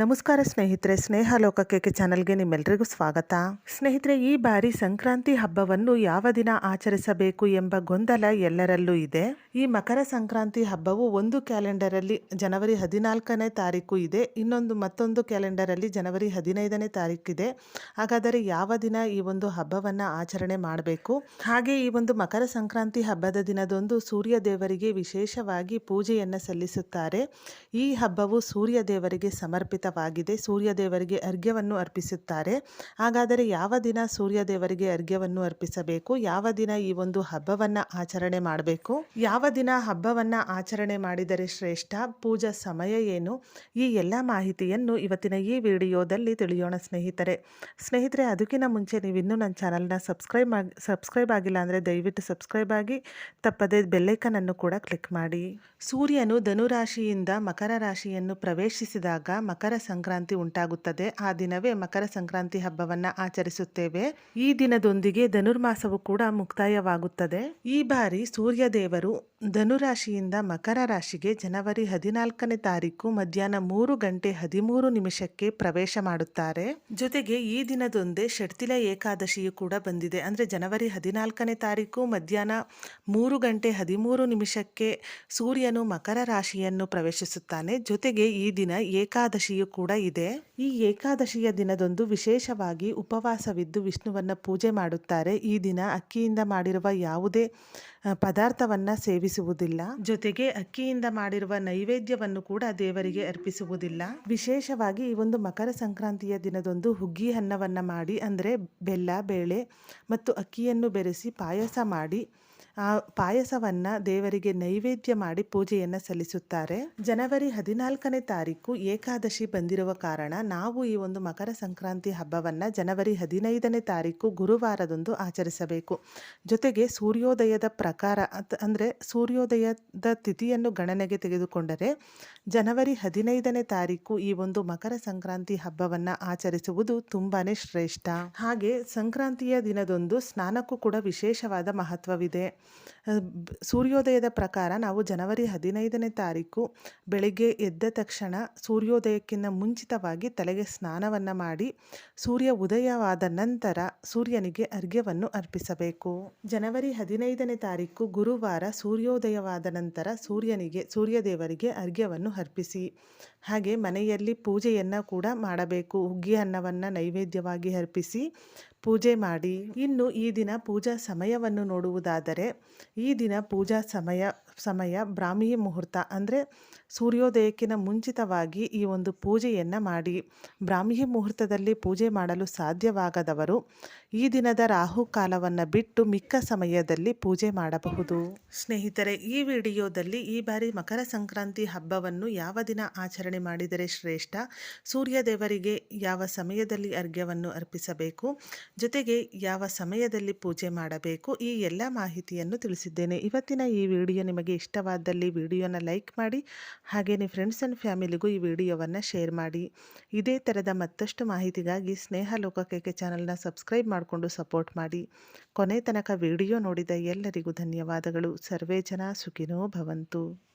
ನಮಸ್ಕಾರ ಸ್ನೇಹಿತರೆ ಸ್ನೇಹ ಲೋಕಕ್ಕೆ ಚಾನಲ್ಗೆ ನಿಮ್ಮೆಲ್ಲರಿಗೂ ಸ್ವಾಗತ. ಸ್ನೇಹಿತರೆ, ಈ ಬಾರಿ ಸಂಕ್ರಾಂತಿ ಹಬ್ಬವನ್ನು ಯಾವ ದಿನ ಆಚರಿಸಬೇಕು ಎಂಬ ಗೊಂದಲ ಎಲ್ಲರಲ್ಲೂ ಇದೆ. ಈ ಮಕರ ಸಂಕ್ರಾಂತಿ ಹಬ್ಬವು ಒಂದು ಕ್ಯಾಲೆಂಡರಲ್ಲಿ ಜನವರಿ ಹದಿನಾಲ್ಕನೇ ತಾರೀಕು ಇದೆ. ಇನ್ನೊಂದು ಮತ್ತೊಂದು ಕ್ಯಾಲೆಂಡರಲ್ಲಿ ಜನವರಿ ಹದಿನೈದನೇ ತಾರೀಕಿದೆ ಹಾಗಾದರೆ ಯಾವ ದಿನ ಈ ಒಂದು ಹಬ್ಬವನ್ನು ಆಚರಣೆ ಮಾಡಬೇಕು? ಹಾಗೆ ಈ ಒಂದು ಮಕರ ಸಂಕ್ರಾಂತಿ ಹಬ್ಬದ ದಿನದಂದು ಸೂರ್ಯ ದೇವರಿಗೆ ವಿಶೇಷವಾಗಿ ಪೂಜೆಯನ್ನು ಸಲ್ಲಿಸುತ್ತಾರೆ. ಈ ಹಬ್ಬವು ಸೂರ್ಯ ದೇವರಿಗೆ ಸಮರ್ಪಿತವಾಗಿದೆ ಸೂರ್ಯ ದೇವರಿಗೆ ಅರ್ಘ್ಯವನ್ನು ಅರ್ಪಿಸುತ್ತಾರೆ. ಹಾಗಾದರೆ ಯಾವ ದಿನ ಸೂರ್ಯ ದೇವರಿಗೆ ಅರ್ಘ್ಯವನ್ನು ಅರ್ಪಿಸಬೇಕು? ಯಾವ ದಿನ ಈ ಒಂದು ಹಬ್ಬವನ್ನು ಆಚರಣೆ ಮಾಡಬೇಕು? ಯಾವ ದಿನ ಹಬ್ಬವನ್ನು ಆಚರಣೆ ಮಾಡಿದರೆ ಶ್ರೇಷ್ಠ? ಪೂಜಾ ಸಮಯ ಏನು? ಈ ಎಲ್ಲ ಮಾಹಿತಿಯನ್ನು ಇವತ್ತಿನ ಈ ವಿಡಿಯೋದಲ್ಲಿ ತಿಳಿಯೋಣ ಸ್ನೇಹಿತರೆ. ಸ್ನೇಹಿತರೆ, ಅದಕ್ಕಿಂತ ಮುಂಚೆ ನೀವು ಇನ್ನೂ ನನ್ನ ಚಾನಲ್ನ ಸಬ್ಸ್ಕ್ರೈಬ್ ಆಗಿ, ಸಬ್ಸ್ಕ್ರೈಬ್ ಆಗಿಲ್ಲ ಅಂದರೆ ದಯವಿಟ್ಟು ಸಬ್ಸ್ಕ್ರೈಬ್ ಆಗಿ, ತಪ್ಪದೇ ಬೆಲ್ಲೈಕನನ್ನು ಕೂಡ ಕ್ಲಿಕ್ ಮಾಡಿ. ಸೂರ್ಯನು ಧನುರಾಶಿಯಿಂದ ಮಕರ ರಾಶಿಯನ್ನು ಪ್ರವೇಶಿಸಿದಾಗ ಮಕರ ಸಂಕ್ರಾಂತಿ ಉಂಟಾಗುತ್ತದೆ. ಆ ದಿನವೇ ಮಕರ ಸಂಕ್ರಾಂತಿ ಹಬ್ಬವನ್ನು ಆಚರಿಸುತ್ತೇವೆ. ಈ ದಿನದೊಂದಿಗೆ ಧನುರ್ಮಾಸವು ಕೂಡ ಮುಕ್ತಾಯವಾಗುತ್ತದೆ. ಈ ಬಾರಿ ಸೂರ್ಯ ದೇವರು ಧನುರಾಶಿಯಿಂದ ಮಕರ ರಾಶಿಗೆ ಜನವರಿ ಹದಿನಾಲ್ಕನೇ ತಾರೀಕು ಮಧ್ಯಾಹ್ನ ಮೂರು ಗಂಟೆ ಹದಿಮೂರು ನಿಮಿಷಕ್ಕೆ ಪ್ರವೇಶ ಮಾಡುತ್ತಾರೆ. ಜೊತೆಗೆ ಈ ದಿನದೊಂದೇ ಷಡ್ತಿಲ ಏಕಾದಶಿಯು ಕೂಡ ಬಂದಿದೆ. ಅಂದರೆ ಜನವರಿ ಹದಿನಾಲ್ಕನೇ ತಾರೀಕು ಮಧ್ಯಾಹ್ನ ಮೂರು ಗಂಟೆ ಹದಿಮೂರು ನಿಮಿಷಕ್ಕೆ ಸೂರ್ಯನು ಮಕರ ರಾಶಿಯನ್ನು ಪ್ರವೇಶಿಸುತ್ತಾನೆ. ಜೊತೆಗೆ ಈ ದಿನ ಏಕಾದಶಿಯು ಕೂಡ ಇದೆ. ಈ ಏಕಾದಶಿಯ ದಿನದೊಂದು ವಿಶೇಷವಾಗಿ ಉಪವಾಸವಿದ್ದು ವಿಷ್ಣುವನ್ನ ಪೂಜೆ ಮಾಡುತ್ತಾರೆ. ಈ ದಿನ ಅಕ್ಕಿಯಿಂದ ಮಾಡಿರುವ ಯಾವುದೇ ಪದಾರ್ಥವನ್ನ ಸೇವಿಸುವುದಿಲ್ಲ. ಜೊತೆಗೆ ಅಕ್ಕಿಯಿಂದ ಮಾಡಿರುವ ನೈವೇದ್ಯವನ್ನು ಕೂಡ ದೇವರಿಗೆ ಅರ್ಪಿಸುವುದಿಲ್ಲ. ವಿಶೇಷವಾಗಿ ಈ ಒಂದು ಮಕರ ಸಂಕ್ರಾಂತಿಯ ದಿನದೊಂದು ಹುಗ್ಗಿ ಅನ್ನವನ್ನ ಮಾಡಿ, ಅಂದರೆ ಬೆಲ್ಲ, ಬೇಳೆ ಮತ್ತು ಅಕ್ಕಿಯನ್ನು ಬೆರೆಸಿ ಪಾಯಸ ಮಾಡಿ, ಆ ಪಾಯಸವನ್ನು ದೇವರಿಗೆ ನೈವೇದ್ಯ ಮಾಡಿ ಪೂಜೆಯನ್ನು ಸಲ್ಲಿಸುತ್ತಾರೆ. ಜನವರಿ ಹದಿನಾಲ್ಕನೇ ತಾರೀಕು ಏಕಾದಶಿ ಬಂದಿರುವ ಕಾರಣ ನಾವು ಈ ಒಂದು ಮಕರ ಸಂಕ್ರಾಂತಿ ಹಬ್ಬವನ್ನು ಜನವರಿ ಹದಿನೈದನೇ ತಾರೀಕು ಗುರುವಾರದಂದು ಆಚರಿಸಬೇಕು. ಜೊತೆಗೆ ಸೂರ್ಯೋದಯದ ಪ್ರಕಾರ ಅಂದರೆ ಸೂರ್ಯೋದಯದ ತಿಥಿಯನ್ನು ಗಣನೆಗೆ ತೆಗೆದುಕೊಂಡರೆ ಜನವರಿ ಹದಿನೈದನೇ ತಾರೀಕು ಈ ಒಂದು ಮಕರ ಸಂಕ್ರಾಂತಿ ಹಬ್ಬವನ್ನು ಆಚರಿಸುವುದು ತುಂಬಾ ಶ್ರೇಷ್ಠ. ಹಾಗೆ ಸಂಕ್ರಾಂತಿಯ ದಿನದೊಂದು ಸ್ನಾನಕ್ಕೂ ಕೂಡ ವಿಶೇಷವಾದ ಮಹತ್ವವಿದೆ. ಸೂರ್ಯೋದಯದ ಪ್ರಕಾರ ನಾವು ಜನವರಿ ಹದಿನೈದನೇ ತಾರೀಕು ಬೆಳಿಗ್ಗೆ ಎದ್ದ ತಕ್ಷಣ ಸೂರ್ಯೋದಯಕ್ಕಿಂತ ಮುಂಚಿತವಾಗಿ ತಲೆಗೆ ಸ್ನಾನವನ್ನು ಮಾಡಿ ಸೂರ್ಯ ಉದಯವಾದ ನಂತರ ಸೂರ್ಯನಿಗೆ ಅರ್ಘ್ಯವನ್ನು ಅರ್ಪಿಸಬೇಕು. ಜನವರಿ ಹದಿನೈದನೇ ತಾರೀಕು ಗುರುವಾರ ಸೂರ್ಯೋದಯವಾದ ನಂತರ ಸೂರ್ಯನಿಗೆ, ಸೂರ್ಯದೇವರಿಗೆ ಅರ್ಘ್ಯವನ್ನು ಅರ್ಪಿಸಿ. ಹಾಗೆ ಮನೆಯಲ್ಲಿ ಪೂಜೆಯನ್ನು ಕೂಡ ಮಾಡಬೇಕು. ಹುಗ್ಗಿ ಅನ್ನವನ್ನು ನೈವೇದ್ಯವಾಗಿ ಅರ್ಪಿಸಿ ಪೂಜೆ ಮಾಡಿ. ಇನ್ನು ಈ ದಿನ ಪೂಜಾ ಸಮಯವನ್ನು ನೋಡುವುದಾದರೆ, ಈ ದಿನ ಪೂಜಾ ಸಮಯ ಸಮಯ ಬ್ರಾಹ್ಮಿ ಮುಹೂರ್ತ ಅಂದರೆ ಸೂರ್ಯೋದಯಕ್ಕಿನ ಮುಂಚಿತವಾಗಿ ಈ ಒಂದು ಪೂಜೆಯನ್ನು ಮಾಡಿ. ಬ್ರಾಹ್ಮಿ ಮುಹೂರ್ತದಲ್ಲಿ ಪೂಜೆ ಮಾಡಲು ಸಾಧ್ಯವಾಗದವರು ಈ ದಿನದ ರಾಹುಕಾಲವನ್ನು ಬಿಟ್ಟು ಮಿಕ್ಕ ಸಮಯದಲ್ಲಿ ಪೂಜೆ ಮಾಡಬಹುದು. ಸ್ನೇಹಿತರೆ, ಈ ವಿಡಿಯೋದಲ್ಲಿ ಈ ಬಾರಿ ಮಕರ ಸಂಕ್ರಾಂತಿ ಹಬ್ಬವನ್ನು ಯಾವ ದಿನ ಆಚರಣೆ ಮಾಡಿದರೆ ಶ್ರೇಷ್ಠ. ಸೂರ್ಯ ದೇವರಿಗೆ ಯಾವ ಸಮಯದಲ್ಲಿ ಅರ್ಘ್ಯವನ್ನು ಅರ್ಪಿಸಬೇಕು? ಜೊತೆಗೆ ಯಾವ ಸಮಯದಲ್ಲಿ ಪೂಜೆ ಮಾಡಬೇಕು? ಈ ಎಲ್ಲ ಮಾಹಿತಿಯನ್ನು ತಿಳಿಸಿದ್ದೇನೆ. ಇವತ್ತಿನ ಈ ವಿಡಿಯೋ ನಿಮಗೆ ಇಷ್ಟವಾದಲ್ಲಿ ವಿಡಿಯೋನ ಲೈಕ್ ಮಾಡಿ ಹಾಗೆ ನಿಮ್ಮ ಫ್ರೆಂಡ್ಸ್ ಆ್ಯಂಡ್ ಫ್ಯಾಮಿಲಿಗೂ ಈ ವಿಡಿಯೋವನ್ನು ಶೇರ್ ಮಾಡಿ. ಇದೇ ಥರದ ಮತ್ತಷ್ಟು ಮಾಹಿತಿಗಾಗಿ ಸ್ನೇಹ ಲೋಕಕ್ಕೆ ಚಾನಲ್ನ ಸಬ್ಸ್ಕ್ರೈಬ್ ಮಾಡಿಕೊಂಡು ಸಪೋರ್ಟ್ ಮಾಡಿ. ಕೊನೆ ತನಕ ವಿಡಿಯೋ ನೋಡಿದ ಎಲ್ಲರಿಗೂ ಧನ್ಯವಾದಗಳು. ಸರ್ವೇ ಜನ ಸುಖಿನೋ ಭವಂತು.